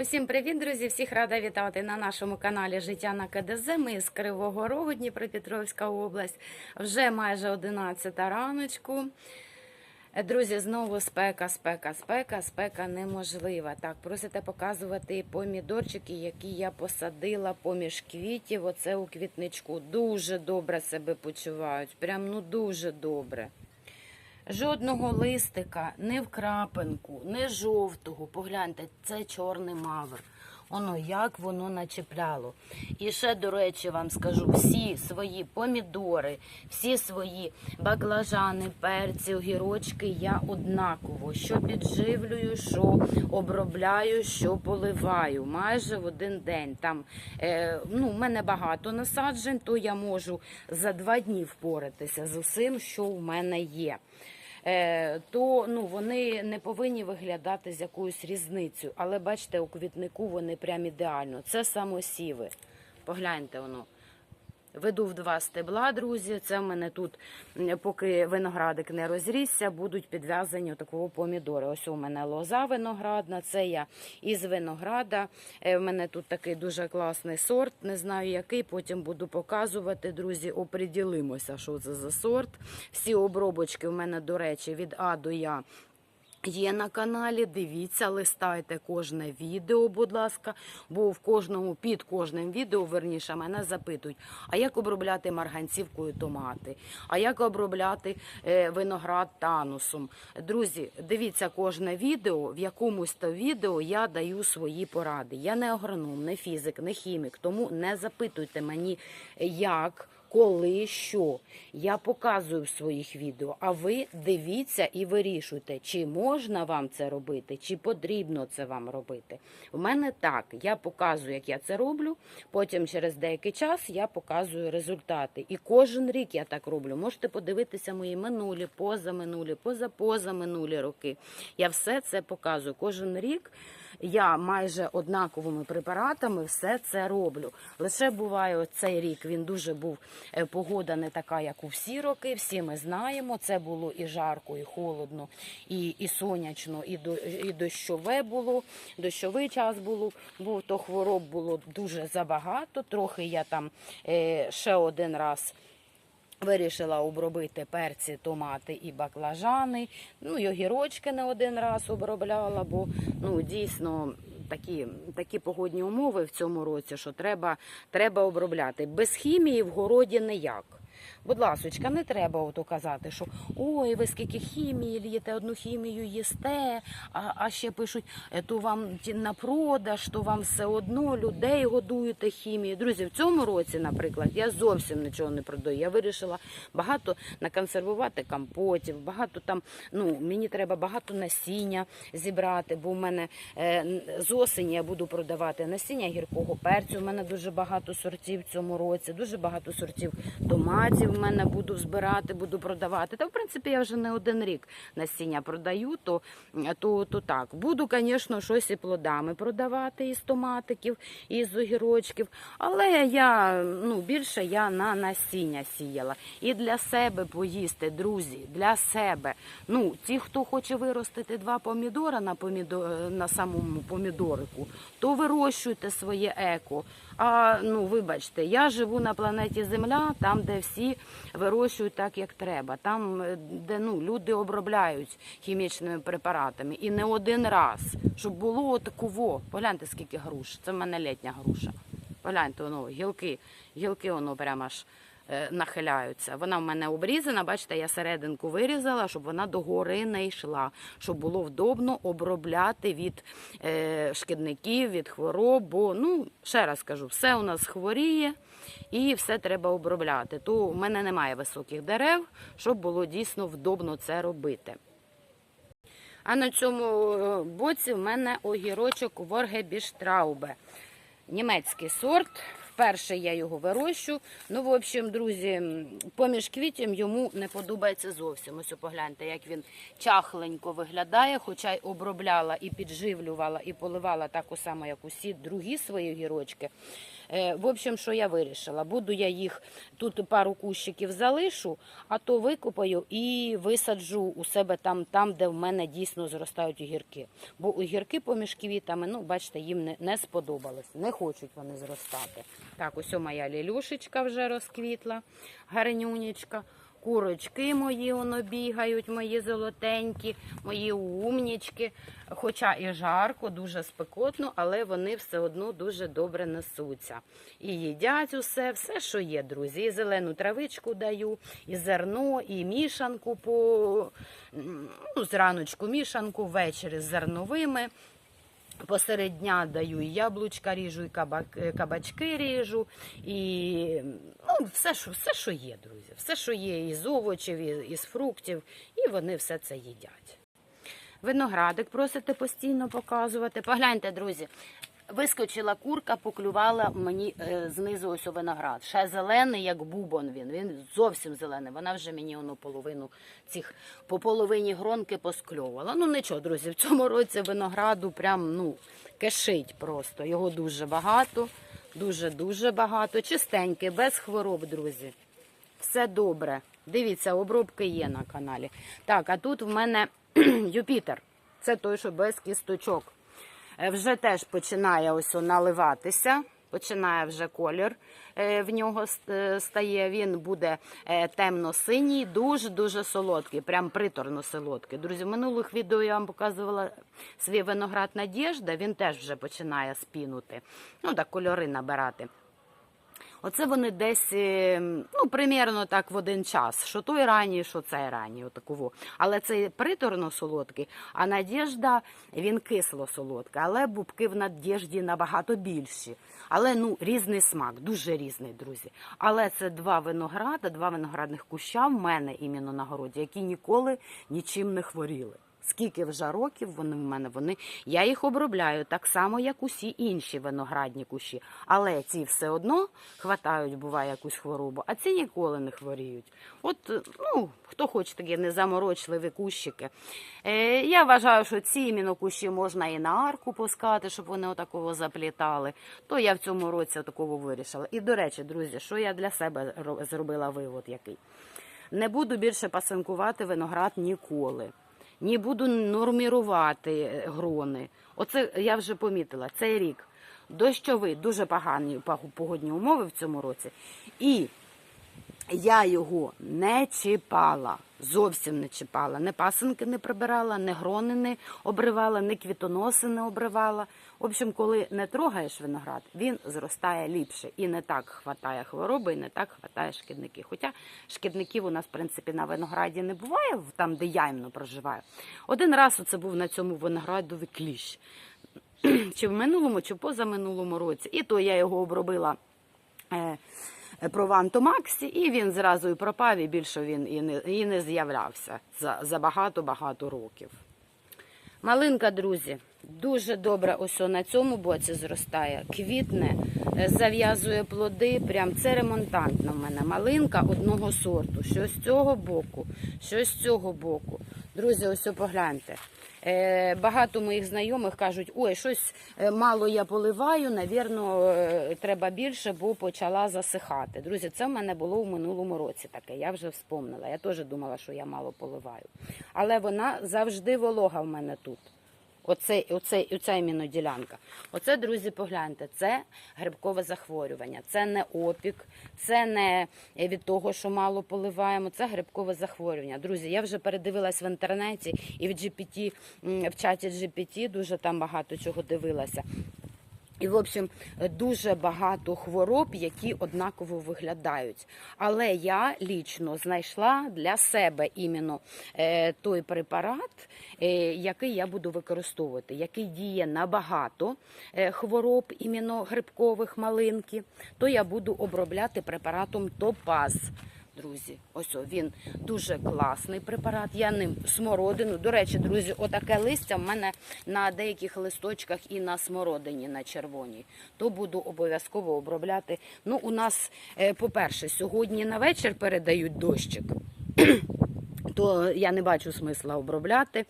Усім привіт, друзі! Всіх рада вітати на нашому каналі Життя на КДЗ. Ми з Кривого Рогу, Дніпропетровська область. Вже майже 11 раночку. Друзі, знову спека, спека, спека, спека неможлива. Так, просите показувати помідорчики, які я посадила поміж квітів. Оце у квітничку. Дуже добре себе почувають. Прям ну дуже добре. Жодного листика, не в крапинку, не жовтого. Погляньте, це чорний мавр. Воно як воно начепляло. І ще, до речі, вам скажу, всі свої помідори, всі свої баклажани, перці, огірочки я однаково. Що підживлюю, що обробляю, що поливаю. Майже в один день. Там е, ну, в мене багато насаджень, то я можу за два дні впоратися з усім, що в мене є. Е, то ну, вони не повинні виглядати з якоюсь різницею. Але бачите, у квітнику вони прям ідеально. Це самосіви. Погляньте воно. Веду в два стебла, друзі. Це в мене тут, поки виноградик не розрісся, будуть підв'язані такого помідори. Ось у мене лоза виноградна, це я із винограда. Е, В мене тут такий дуже класний сорт, не знаю який. Потім буду показувати, друзі. Оприділимося, що це за сорт. Всі обробочки в мене, до речі, від А до Я. Є на каналі, дивіться, листайте кожне відео, будь ласка, бо в кожному під кожним відео верніше мене запитують, а як обробляти марганцівкою томати, а як обробляти е, виноград танусом. Друзі, дивіться кожне відео. В якомусь то відео я даю свої поради. Я не агроном, не фізик, не хімік, тому не запитуйте мені, як коли що. Я показую в своїх відео, а ви дивіться і вирішуйте, чи можна вам це робити, чи потрібно це вам робити. У мене так, я показую, як я це роблю. Потім через деякий час я показую результати. І кожен рік я так роблю. Можете подивитися мої минулі, позаминулі, позапозаминулі роки. Я все це показую. Кожен рік я майже однаковими препаратами все це роблю. Лише буває цей рік він дуже був погода не така, як у всі роки. Всі ми знаємо. Це було і жарко, і холодно, і, і сонячно, і, до, і дощове було. Дощовий час було, був, то хвороб було дуже забагато. Трохи я там е, ще один раз. Вирішила обробити перці, томати і баклажани. Ну і огірочки не один раз обробляла, бо ну дійсно такі, такі погодні умови в цьому році, що треба, треба обробляти. Без хімії в городі ніяк. Будь ласочка, не треба ото казати, що ой, ви скільки хімії лієте, одну хімію їсте, а, а ще пишуть, «Е, то вам на продаж, то вам все одно людей годуєте хімією. Друзі, в цьому році, наприклад, я зовсім нічого не продаю. Я вирішила багато наконсервувати компотів, багато там, ну мені треба багато насіння зібрати, бо в мене е, з осені я буду продавати насіння гіркого перцю. У мене дуже багато сортів в цьому році, дуже багато сортів томатів в мене буду збирати, буду продавати. Та в принципі я вже не один рік насіння продаю, то, то, то так. Буду, звісно, щось і плодами продавати із томатиків, із огірочків. Але я ну, більше я на насіння сіяла. І для себе поїсти, друзі, для себе. Ну, ті, хто хоче виростити два помідора на, помідо... на самому помідорику, то вирощуйте своє еко. А ну вибачте, я живу на планеті Земля, там, де всі вирощують так, як треба, там, е, де ну люди обробляють хімічними препаратами, і не один раз, щоб було отаково. Погляньте, скільки груш. Це в мене літня груша. Погляньте, воно гілки, гілки воно прямо аж нахиляються. Вона в мене обрізана, бачите, я серединку вирізала, щоб вона догори не йшла, щоб було вдобно обробляти від е, шкідників, від хвороб. Бо, ну, ще раз кажу, все у нас хворіє і все треба обробляти. То в мене немає високих дерев, щоб було дійсно вдобно це робити. А на цьому е, боці в мене огірочок Воргебіштраубе. Німецький сорт. Вперше я його вирощу. Ну, в общем, друзі, поміж квітів йому не подобається зовсім. Ось погляньте, як він чахленько виглядає, хоча й обробляла і підживлювала, і поливала так само, як усі другі свої гірочки. Е, В общем, що я вирішила? Буду я їх тут пару кущиків залишу, а то викопаю і висаджу у себе там, там, де в мене дійсно зростають огірки. Бо огірки поміж квітами, ну бачите, їм не, не сподобалось, не хочуть вони зростати. Так, ось моя лілюшечка вже розквітла, гарнюнечка. Курочки мої воно бігають, мої золотенькі, мої умнічки. Хоча і жарко, дуже спекотно, але вони все одно дуже добре несуться. І їдять усе, все, що є, друзі. І зелену травичку даю, і зерно, і мішанку по ну, зраночку мішанку, ввечері з зерновими. Посеред дня даю і яблучка ріжу, і е, кабачки ріжу, і ну, все, що, все, що є, друзі. Все, що є із овочів, із фруктів, і вони все це їдять. Виноградик просите постійно показувати. Погляньте, друзі. Вискочила курка, поклювала мені е, знизу ось виноград. Ще зелений, як бубон він. Він зовсім зелений. Вона вже мені воно половину цих по половині гронки поскльовувала. Ну нічого, друзі, в цьому році винограду прям ну кишить просто. Його дуже багато, дуже дуже багато. Чистенький, без хвороб, друзі. Все добре. Дивіться, обробки є на каналі. Так, а тут в мене Юпітер. Це той, що без кісточок. Е, Вже теж починає ось наливатися. Починає вже колір е, в нього е, стає. Він буде темно-синій, дуже-дуже солодкий, прям приторно солодкий. Друзі, в минулих відео я вам показувала свій виноград Надєжда. Він теж вже починає спінути. Ну так, кольори набирати. Оце вони десь, е, ну, примірно так в один час. Що той ранній, що цей ранній, отаково. Але це приторно солодкий, а Надєжда, він кисло солодкий. Але бубки в Надєжді набагато більші. Але ну, різний смак, дуже різний, друзі. Але це два винограда, два виноградних куща в мене іменно на городі, які ніколи нічим не хворіли. Скільки вже років вони в мене, вони я їх обробляю так само, як усі інші виноградні кущі. Але ці все одно хватають, буває якусь хворобу, а ці ніколи не хворіють. От ну хто хоче такі незаморочливі кущики. Е, я вважаю, що ці іменно можна і на арку пускати, щоб вони отакого заплітали. То я в цьому році такого вирішила. І до речі, друзі, що я для себе зробила вивод який. Не буду більше пасинкувати виноград ніколи. Ні буду нормірувати е, грони. Оце я вже помітила. Цей рік дощовий, дуже погані погодні умови в цьому році. І я його не чіпала, зовсім не чіпала. Не пасинки не прибирала, не грони не обривала, не квітоноси не обривала. В общем, коли не трогаєш виноград, він зростає ліпше і не так хватає хвороби, і не так хватає шкідників. Хоча шкідників у нас, в принципі, на винограді не буває, там, де я іменно проживаю. Один раз це був на цьому виноградовий кліщ. Чи в минулому, чи позаминулому році. І то я його обробила. Прованто Максі, і він зразу і пропав, і більше він і не, і не з'являвся за багато-багато років. Малинка, друзі, дуже добре ось на цьому боці зростає, квітне, е, зав'язує плоди. Прям це ремонтантна в мене малинка одного сорту. Що з цього боку, що з цього боку. Друзі, ось погляньте. Е, Багато моїх знайомих кажуть, ой, щось е, мало я поливаю, навірно, треба більше, бо почала засихати. Друзі, це в мене було в минулому році таке. Я вже вспомнила. Я теж думала, що я мало поливаю. Але вона завжди волога в мене тут. Оце, оце, оця іменно ділянка. Оце, друзі, погляньте, це грибкове захворювання. Це не опік, це не від того, що мало поливаємо. Це грибкове захворювання. Друзі, я вже передивилась в інтернеті і в GPT, в чаті GPT дуже там багато чого дивилася. І, в общем, дуже багато хвороб, які однаково виглядають. Але я лічно знайшла для себе іменно е, той препарат, е, який я буду використовувати, який діє на багато е, хвороб, іменно грибкових малинки, то я буду обробляти препаратом Топаз. Друзі. Ось о, він дуже класний препарат. Я ним смородину. До речі, друзі, отаке листя в мене на деяких листочках і на смородині на червоній. То буду обов'язково обробляти. Ну, у нас, е, по-перше, сьогодні на вечір передають дощик, то я не бачу смисла обробляти.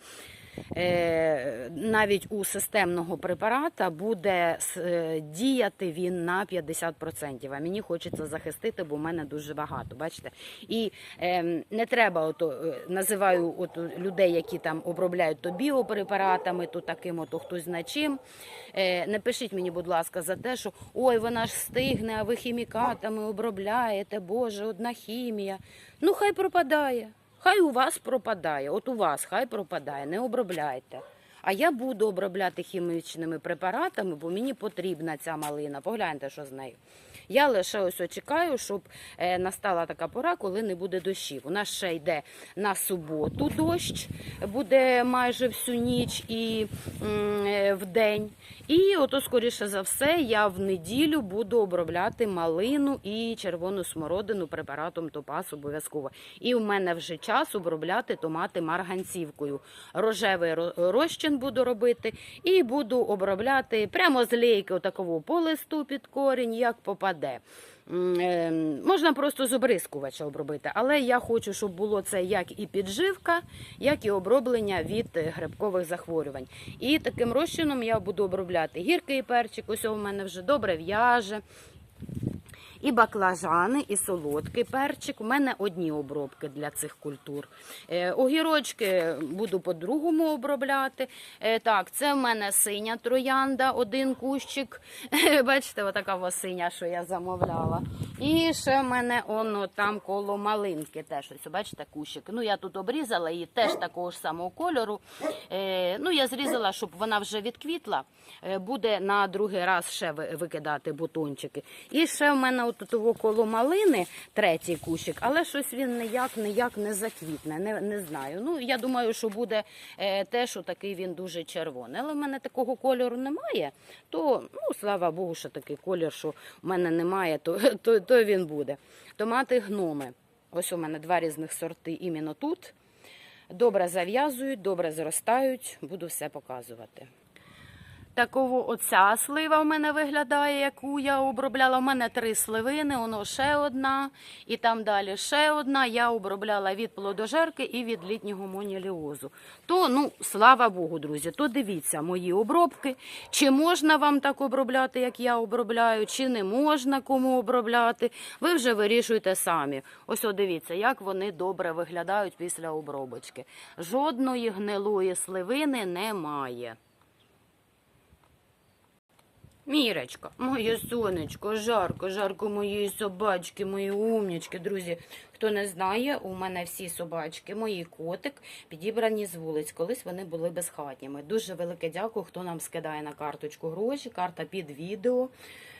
Е, навіть у системного препарата буде е, діяти він на 50%. А мені хочеться захистити, бо в мене дуже багато. Бачите? І е, не треба ото е, називаю от людей, які там обробляють то біопрепаратами, то таким, то хтось зна чим. Е, не пишіть мені, будь ласка, за те, що ой, вона ж стигне, а ви хімікатами обробляєте. Боже, одна хімія. Ну хай пропадає. Хай у вас пропадає, от у вас хай пропадає, не обробляйте. А я буду обробляти хімічними препаратами, бо мені потрібна ця малина. Погляньте, що з нею. Я лише ось чекаю, щоб е, настала така пора, коли не буде дощів. У нас ще йде на суботу дощ, буде майже всю ніч і е, в день. І ото, скоріше за все, я в неділю буду обробляти малину і червону смородину препаратом топаз обов'язково. І в мене вже час обробляти томати марганцівкою. Рожевий розчин буду робити і буду обробляти прямо з лейки отакового по під корінь, як попаде. М, е, Можна просто з обрискувача обробити, але я хочу, щоб було це як і підживка, як і оброблення від грибкових захворювань. І таким розчином я буду обробляти гіркий перчик, ось у мене вже добре в'яже. І баклажани, і солодкий перчик. У мене одні обробки для цих культур. Е, огірочки буду по-другому обробляти. Е, так, це в мене синя троянда, один кущик. Бачите, отака синя, що я замовляла. І ще в мене воно там коло малинки. Теж ось, бачите, кущик. Ну, я тут обрізала її теж такого ж самого кольору. Е, ну, я зрізала, щоб вона вже відквітла. Буде на другий раз ще викидати бутончики. І ще в мене от того коло малини третій кущик, але щось він ніяк ніяк не заквітне. Не, не знаю. Ну я думаю, що буде е, те, що такий він дуже червоний. Але в мене такого кольору немає. То ну слава Богу, що такий колір, що в мене немає, то, то, то він буде. Томати гноми. Ось у мене два різних сорти іменно тут. Добре зав'язують, добре зростають, буду все показувати. Такого оця слива в мене виглядає, яку я обробляла. У мене три сливини, воно ще одна, і там далі ще одна. Я обробляла від плодожерки і від літнього моніліозу. То, ну, слава Богу, друзі, то дивіться мої обробки. Чи можна вам так обробляти, як я обробляю, чи не можна кому обробляти. Ви вже вирішуєте самі. Ось о, дивіться, як вони добре виглядають після обробочки. Жодної гнилої сливини немає. Мірочка, моє сонечко, жарко, жарко моєї собачки, мої умнічки. Друзі, хто не знає, у мене всі собачки, мої котик, підібрані з вулиць. Колись вони були безхатніми. Дуже велике дякую, хто нам скидає на карточку гроші. Карта під відео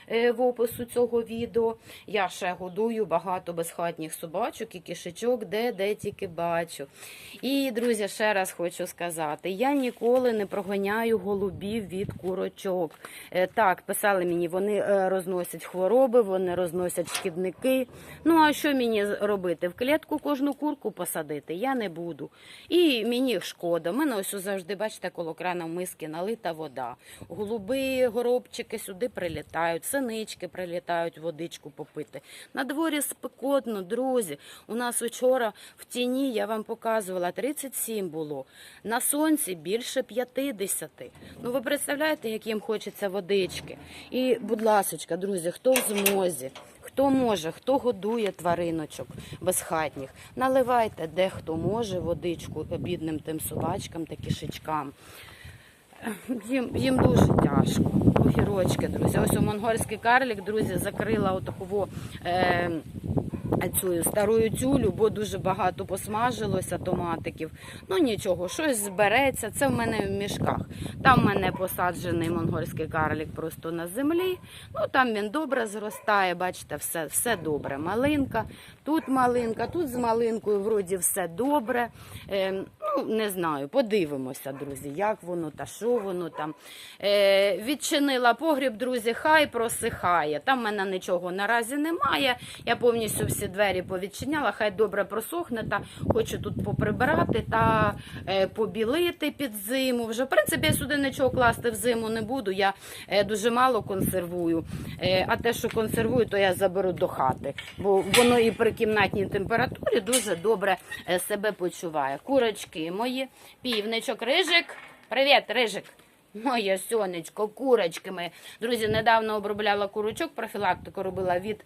в опису цього відео. Я ще годую багато безхатніх собачок і кишечок, де, де тільки бачу. І, друзі, ще раз хочу сказати: я ніколи не проганяю голубів від курочок. Е, Так, писали мені, вони е, розносять хвороби, вони розносять шкідники. Ну а що мені робити? В клітку кожну курку посадити я не буду. І мені шкода. У мене ось завжди, бачите, коло крана в миски налита вода. Голуби, горобчики сюди прилітають, синички прилітають водичку попити. На дворі спекотно, друзі. У нас вчора в тіні я вам показувала 37 було. На сонці більше 50. Ну ви представляєте, як їм хочеться водички. І, будь ласочка, друзі, хто в змозі, хто може, хто годує твариночок безхатніх, наливайте де хто може водичку бідним тим собачкам та кішечкам. Їм, їм дуже тяжко. Огірочки, друзі. Ось у монгольський карлік, друзі, закрила отаково. Е, Цю старою тюлю, бо дуже багато посмажилося томатиків. Ну нічого, щось збереться. Це в мене в мішках. Там в мене посаджений монгольський карлік просто на землі. Ну там він добре зростає. Бачите, все, все добре. Малинка, тут малинка, тут з малинкою вроді все добре. Е, Ну, не знаю, подивимося, друзі, як воно та що воно там. Е, відчинила погріб, друзі, хай просихає. Там в мене нічого наразі немає. Я повністю всі двері повідчиняла, хай добре просохне. Та хочу тут поприбирати та е, побілити під зиму. Вже, в принципі, я сюди нічого класти в зиму не буду. Я е, дуже мало консервую. Е, а те, що консервую, то я заберу до хати. Бо воно і при кімнатній температурі дуже добре е, себе почуває. Курочки мої, півничок, рижик. Привіт, рижик. Моє сонечко, курочки ми. Друзі, недавно обробляла курочок, профілактику робила від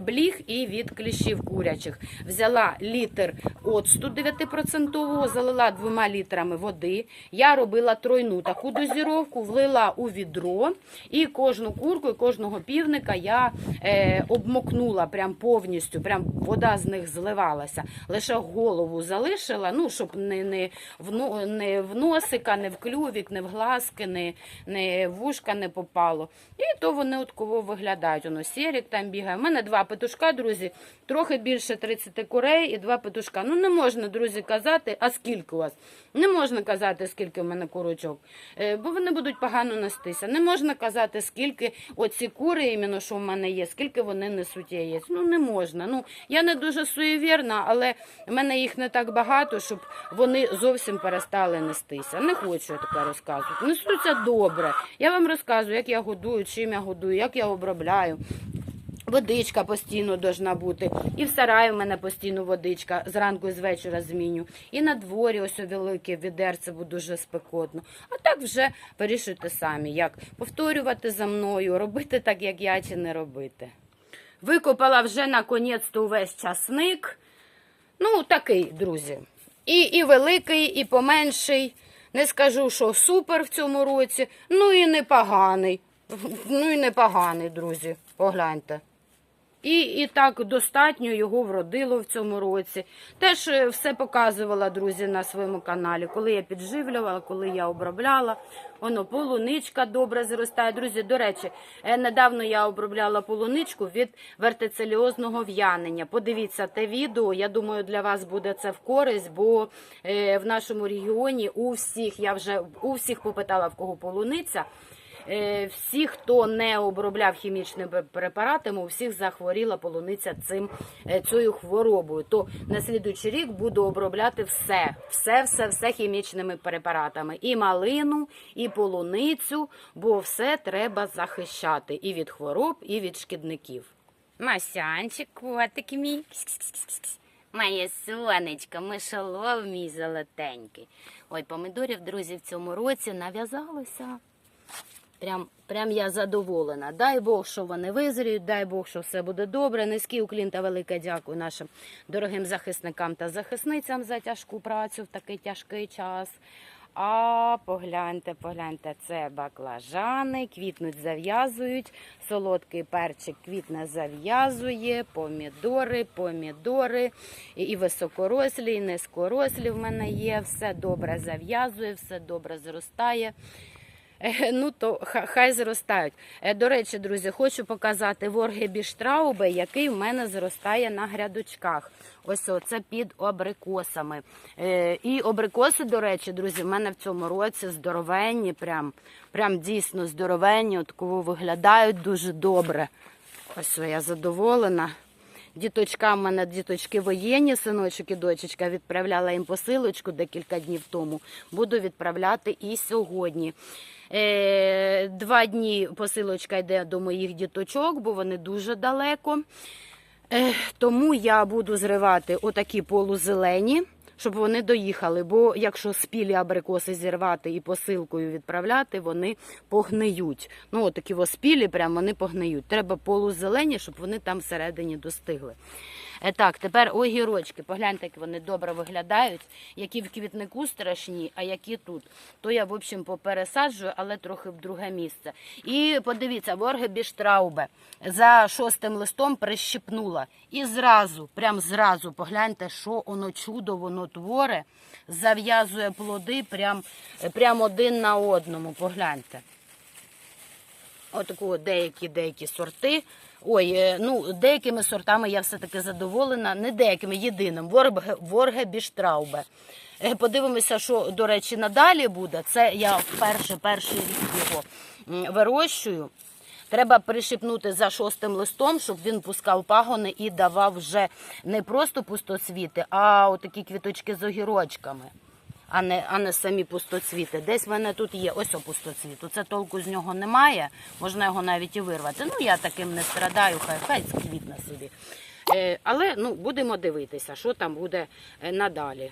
бліг і від кліщів курячих. Взяла літр оцту 9%, залила двома літрами води. Я робила тройну таку дозіровку, влила у відро і кожну курку, і кожного півника я е, обмокнула прям повністю, прям вода з них зливалася. Лише голову залишила, ну, щоб не, не, в, не в носика, не в клювік, не в глазки, не, не в вушка не попало. І то вони от кого виглядають. Воно сірік там бігає. У мене два петушка, друзі, трохи більше 30 курей і два петушка. Ну не можна, друзі, казати, а скільки у вас? Не можна казати, скільки в мене курочок, е, бо вони будуть погано нестися. Не можна казати, скільки оці кури, іменно що в мене є, скільки вони несуть яєць. Ну не можна. Ну я не дуже суєвірна, але в мене їх не так багато, щоб вони зовсім перестали нестися. Не хочу я таке розказувати. Несуться добре. Я вам розказую, як я годую, чим я годую, як я обробляю. Водичка постійно должна бути. І в сараї в мене постійно водичка зранку і з вечора зміню. І на дворі ось велике відерце, бо дуже спекотно. А так вже вирішуйте самі, як повторювати за мною, робити так, як я, чи не робити. Викопала вже наконець-то увесь часник. Ну, такий, друзі. І, і великий, і поменший. Не скажу, що супер в цьому році, ну і непоганий. Ну і непоганий, друзі. Погляньте. І, і так достатньо його вродило в цьому році. Теж е, все показувала, друзі, на своєму каналі, коли я підживлювала, коли я обробляла. Воно полуничка добре зростає. Друзі, до речі, е, недавно я обробляла полуничку від вертицеліозного в'янення. Подивіться те відео. Я думаю, для вас буде це в користь, бо е, в нашому регіоні у всіх я вже у всіх попитала в кого полуниця. Е, Всі, хто не обробляв хімічними препаратами, у всіх захворіла полуниця цим е, цією хворобою. То на слідуючий рік буду обробляти все, все, все, все хімічними препаратами. І малину, і полуницю, бо все треба захищати і від хвороб, і від шкідників. Масянчик, котик мій. Моє сонечко, мишолов мій золотенький. Ой, помидорів, друзі, в цьому році нав'язалося. Прям, прям я задоволена. Дай Бог, що вони визріють, дай Бог, що все буде добре. Низький уклін та велике дякую нашим дорогим захисникам та захисницям за тяжку працю в такий тяжкий час. А погляньте, погляньте, це баклажани, квітнуть, зав'язують. Солодкий перчик квітне зав'язує, помідори, помідори, і високорослі, і низькорослі в мене є. Все добре зав'язує, все добре зростає. Е, Ну, то хай зростають. Е, До речі, друзі, хочу показати ворги біштраубе, який в мене зростає на грядочках. Ось це під абрикосами. Е, І абрикоси, до речі, друзі, в мене в цьому році здоровенні, прям, прям дійсно здоровенні, от кого виглядають дуже добре. Ось я задоволена. Діточка, в мене діточки воєнні, синочок і дочечка, відправляла їм посилочку декілька днів тому. Буду відправляти і сьогодні. Е, два дні посилочка йде до моїх діточок, бо вони дуже далеко. Е, тому я буду зривати отакі полузелені, щоб вони доїхали. Бо якщо спілі абрикоси зірвати і посилкою відправляти, вони погниють. Ну, отакі спілі, прям вони погниють. Треба полузелені, щоб вони там всередині достигли. Е, так, тепер огірочки. Погляньте, як вони добре виглядають, які в квітнику страшні, а які тут. То я, в общем, попересаджую, але трохи в друге місце. І подивіться, ворги біштраубе за шостим листом прищипнула. І зразу, прям зразу, погляньте, що воно чудо, воно творе, зав'язує плоди прям, прям один на одному. Погляньте. Отаку деякі деякі сорти. Ой, е, ну деякими сортами я все-таки задоволена, не деякими, єдиним. Ворге, Ворге Біштраубе. Подивимося, що, до речі, надалі буде. Це я вперше перший рік його вирощую. Треба пришипнути за шостим листом, щоб він пускав пагони і давав вже не просто пустоцвіти, а отакі квіточки з огірочками, а не, а не самі пустоцвіти. Десь в мене тут є ось о пустоцвіт. Це толку з нього немає, можна його навіть і вирвати. Ну, я таким не страдаю, хай хай квітне собі. Е, але ну, будемо дивитися, що там буде е, надалі.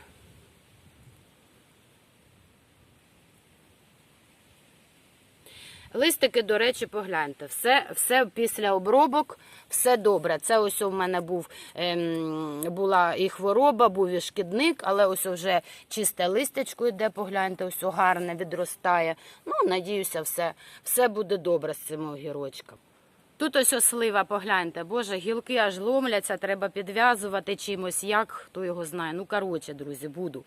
Листики, до речі, погляньте, все, все після обробок, все добре. Це ось у мене був, ем, була і хвороба, був і шкідник, але ось вже чисте листячко йде, погляньте, ось гарне відростає. Ну, надіюся, все, все буде добре з цим огірочком. Тут ось слива, погляньте, боже, гілки аж ломляться, треба підв'язувати чимось, як, хто його знає. Ну, коротше, друзі, буду.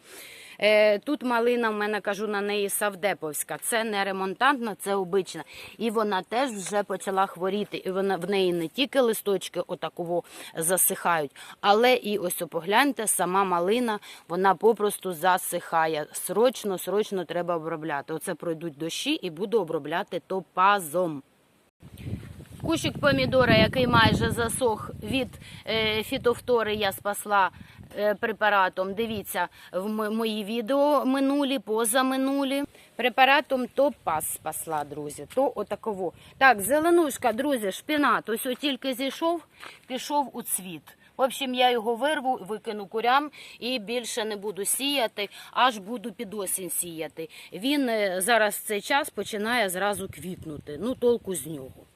Е, тут малина, в мене кажу на неї савдеповська. Це не ремонтантна, це обична. І вона теж вже почала хворіти. І вона в неї не тільки листочки отаково засихають, але і ось погляньте, сама малина, вона попросту засихає. Срочно, срочно треба обробляти. Оце пройдуть дощі і буду обробляти топазом. Кущик помідора, який майже засох від е, фітофтори, я спасла е, препаратом. Дивіться в мої відео минулі, позаминулі. Препаратом Топаз спасла, друзі. То отаково. Так, зеленушка, друзі, шпінат. Ось тільки зійшов, пішов у цвіт. В общем, я його вирву, викину курям і більше не буду сіяти, аж буду під осінь сіяти. Він е, зараз в цей час починає зразу квітнути. Ну, толку з нього.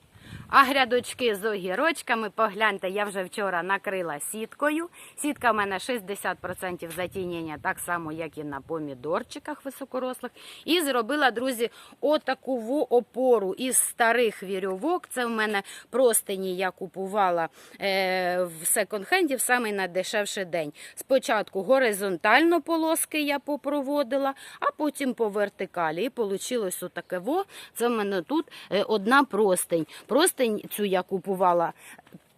А грядочки з огірочками, погляньте, я вже вчора накрила сіткою. Сітка в мене 60% затінення, так само, як і на помідорчиках високорослих. І зробила, друзі, отаку опору із старих вірьовок. Це в мене простині я купувала е, в секонд-хенді в самий найдешевший день. Спочатку горизонтально полоски я попроводила, а потім по вертикалі. І вийшло отаке во. Це в мене тут е, одна простень. Простень цю я купувала.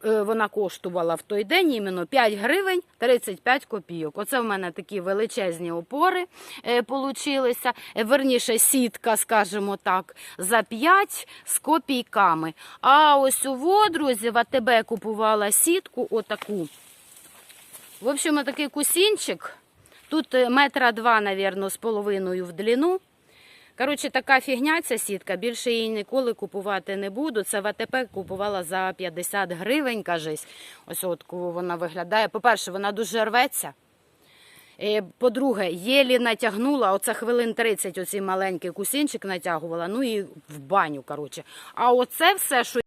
е, Вона коштувала в той день іменно 5 гривень 35 копійок. Оце в мене такі величезні опори е, получилися. Верніше, сітка, скажімо так, за 5 з копійками. А ось у друзі, в АТБ купувала сітку отаку. В общем, такий кусінчик. Тут е, метра два, навірно, з половиною в длину. Коротше, така фігня ця сітка. Більше її ніколи купувати не буду. Це в АТП купувала за 50 гривень, кажись. Ось от вона виглядає. По-перше, вона дуже рветься. Е, По-друге, єлі натягнула, оце хвилин 30 оцей маленький кусінчик натягувала, ну і в баню, коротше. А оце все, що